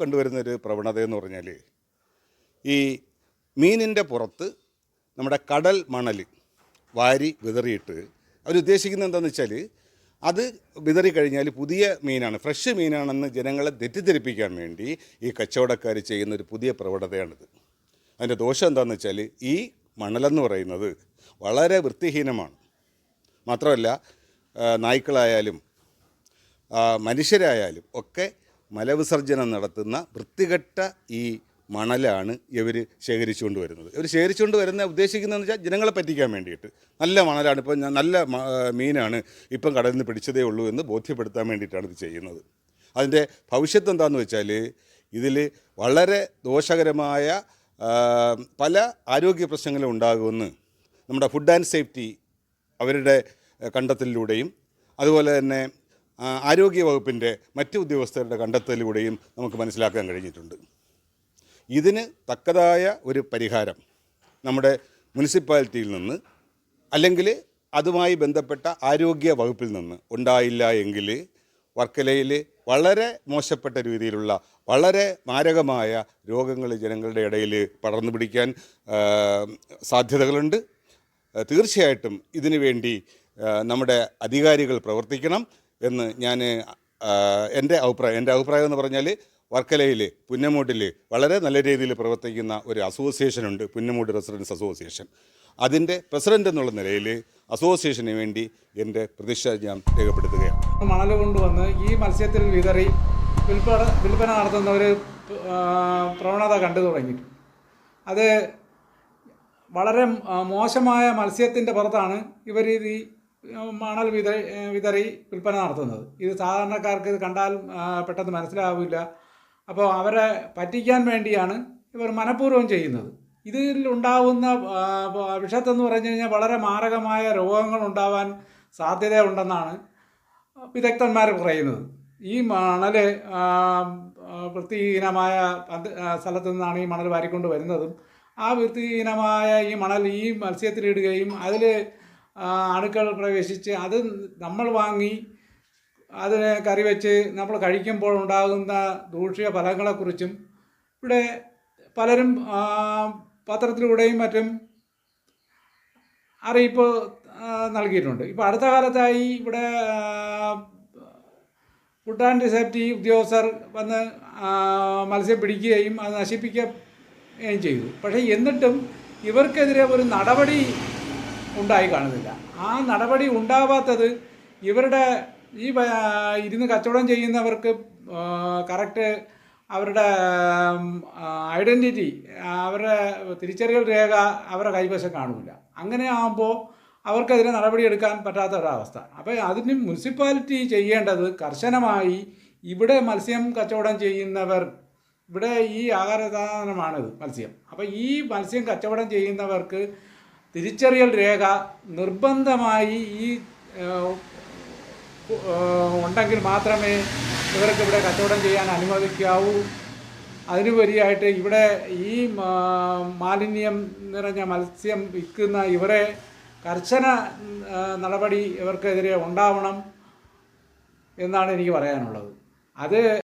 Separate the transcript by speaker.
Speaker 1: കണ്ടുവരുന്ന ഒരു പ്രവണത എന്ന് പറഞ്ഞാൽ ഈ മീനിന്റെ പുറത്ത് നമ്മുടെ കടൽ മണൽ വാരി വിതറിയിട്ട് അവരുദ്ദേശിക്കുന്നത് എന്താണെന്ന് വെച്ചാൽ അത് വിതറി കഴിഞ്ഞാൽ പുതിയ മീനാണ് ഫ്രഷ് മീനാണെന്ന് ജനങ്ങളെ തെറ്റിദ്ധരിപ്പിക്കാൻ വേണ്ടി ഈ കച്ചവടക്കാർ ചെയ്യുന്ന ഒരു പുതിയ പ്രവണതയാണിത്. അതിന്റെ ദോഷം എന്താണെന്ന് വെച്ചാൽ ഈ മണലെന്ന് പറയുന്നത് വളരെ വൃത്തിഹീനമാണ്. മാത്രമല്ല നായ്ക്കളായാലും മനുഷ്യരായാലും ഒക്കെ മലവിസർജനം നടത്തുന്ന വൃത്തികെട്ട ഈ മണലാണ് ഇവർ ശേഖരിച്ചുകൊണ്ട് വരുന്നത്. ഇവർ ശേഖരിച്ചുകൊണ്ട് വരുന്ന ഉദ്ദേശിക്കുന്നതെന്ന് വെച്ചാൽ ജനങ്ങളെ പറ്റിക്കാൻ വേണ്ടിയിട്ട്. നല്ല മണലാണ്. ഇപ്പം നല്ല മീനാണ് ഇപ്പം കടലിൽ നിന്ന് പിടിച്ചതേ ഉള്ളൂ എന്ന് ബോധ്യപ്പെടുത്താൻ വേണ്ടിയിട്ടാണ് ഇത് ചെയ്യുന്നത്. അതിന്റെ ഭവിഷ്യത്ത് എന്താണെന്ന് വെച്ചാൽ ഇതിൽ വളരെ ദോഷകരമായ പല ആരോഗ്യ പ്രശ്നങ്ങളും ഉണ്ടാകുമെന്ന് നമ്മുടെ ഫുഡ് ആൻഡ് സേഫ്റ്റി അവരുടെ കണ്ടെത്തലിലൂടെയും അതുപോലെ തന്നെ ആ, ആരോഗ്യ വകുപ്പിന്റെ മറ്റ് ഉദ്യോഗസ്ഥരുടെ കണ്ടെത്തലിലൂടെയും നമുക്ക് മനസ്സിലാക്കാൻ കഴിഞ്ഞിട്ടുണ്ട്. ഇതിന് തക്കതായ ഒരു പരിഹാരം നമ്മുടെ മുനിസിപ്പാലിറ്റിയിൽ നിന്ന് അല്ലെങ്കിൽ അതുമായി ബന്ധപ്പെട്ട ആരോഗ്യ വകുപ്പിൽ നിന്ന് ഉണ്ടായില്ല എങ്കിൽ വർക്കലയിൽ വളരെ മോശപ്പെട്ട രീതിയിലുള്ള വളരെ മാരകമായ രോഗങ്ങൾ ജനങ്ങളുടെ ഇടയിൽ പടർന്നു പിടിക്കാൻ സാധ്യതകളുണ്ട്. തീർച്ചയായിട്ടും ഇതിനു വേണ്ടി നമ്മുടെ അധികാരികൾ പ്രവർത്തിക്കണം. എന്ന് ഞാൻ എന്റെ അഭിപ്രായം എന്റെ അഭിപ്രായം എന്ന് പറഞ്ഞാൽ വർക്കലയിൽ പുന്നമൂട്ടിൽ വളരെ നല്ല രീതിയിൽ പ്രവർത്തിക്കുന്ന ഒരു അസോസിയേഷനുണ്ട് പുന്നമൂട് റെസിഡൻസ് അസോസിയേഷൻ അതിന്റെ പ്രസിഡന്റ് എന്നുള്ള നിലയിൽ അസോസിയേഷന് വേണ്ടി എന്റെ പ്രതിഷ്ഠ ഞാൻ രേഖപ്പെടുത്തുകയാണ്.
Speaker 2: മണൽ കൊണ്ടുവന്ന് ഈ മത്സ്യത്തിൽ വിതറി വിൽപ്പന വിൽപ്പന നടത്തുന്ന ഒരു പ്രവണത കണ്ടു തുടങ്ങി അത് വളരെ മോശമായ മത്സ്യത്തിന്റെ പുറത്താണ് ഇവർ ഈ മണൽ വിത വിതറി വിൽപ്പന നടത്തുന്നത്. ഇത് സാധാരണക്കാർക്ക് ഇത് കണ്ടാൽ പെട്ടെന്ന് മനസ്സിലാവില്ല. അപ്പോൾ അവരെ പറ്റിക്കാൻ വേണ്ടിയാണ് ഇവർ മനഃപൂർവം ചെയ്യുന്നത്. വ- വിഷത്തെന്ന് പറഞ്ഞു കഴിഞ്ഞാൽ വളരെ മാരകമായ രോഗങ്ങൾ ഉണ്ടാവാൻ സാധ്യതയുണ്ടെന്നാണ് വിദഗ്ധന്മാർ പറയുന്നത്. ഈ മണൽ വൃത്തിഹീനമായ സ്ഥലത്തു നിന്നാണ് ഈ മണൽ വാരിക്കൊണ്ട് വരുന്നതും. ആ വൃത്തിഹീനമായ ഈ മണൽ ഈ മത്സ്യത്തിലിടുകയും അതിൽ അണുക്കൾ പ്രവേശിച്ച് അത് നമ്മൾ വാങ്ങി അതിനെ കറി വെച്ച് നമ്മൾ കഴിക്കുമ്പോൾ ഉണ്ടാകുന്ന ദൂഷ്യ ഫലങ്ങളെക്കുറിച്ചും ഇവിടെ പലരും പത്രത്തിലൂടെയും മറ്റും അറിയിപ്പ് നൽകിയിട്ടുണ്ട്. ഇപ്പോൾ അടുത്ത കാലത്തായി ഇവിടെ ഫുഡ് ആൻഡ് സേഫ്റ്റി ഉദ്യോഗസ്ഥർ വന്ന് മത്സ്യം പിടിക്കുകയും അത് നശിപ്പിക്കുകയും ചെയ്തു. പക്ഷേ എന്നിട്ടും ഇവർക്കെതിരെ ഒരു നടപടി ഉണ്ടായി കാണുന്നില്ല. ആ നടപടി ഉണ്ടാവാത്തത് ഇവരുടെ ഈ ഇരുന്ന് കച്ചവടം ചെയ്യുന്നവർക്ക് കറക്റ്റ് അവരുടെ ഐഡന്റിറ്റി അവരുടെ തിരിച്ചറിയൽ രേഖ അവരുടെ കൈവശം കാണില്ല അങ്ങനെ ആകുമ്പോൾ അവർക്കെതിരെ നടപടിയെടുക്കാൻ പറ്റാത്ത ഒരവസ്ഥ അപ്പോൾ അതിന് മുനിസിപ്പാലിറ്റി ചെയ്യേണ്ടത് കർശനമായി ഇവിടെ മത്സ്യം കച്ചവടം ചെയ്യുന്നവർ ഇവിടെ ഈ ആഹാര സാധനമാണിത് മത്സ്യം. അപ്പോൾ ഈ മത്സ്യം കച്ചവടം ചെയ്യുന്നവർക്ക് തിരിച്ചറിയൽ രേഖ നിർബന്ധമായി ഈ ഉണ്ടെങ്കിൽ മാത്രമേ ഇവർക്ക് ഇവിടെ കച്ചവടം ചെയ്യാൻ അനുവദിക്കാവൂ. അതിനുപരിയായിട്ട് ഇവിടെ ഈ മാലിന്യം നിറഞ്ഞ മത്സ്യം വിൽക്കുന്ന ഇവരെ കർശന നടപടി ഇവർക്കെതിരെ ഉണ്ടാവണം എന്നാണ് എനിക്ക് പറയാനുള്ളത്. അത്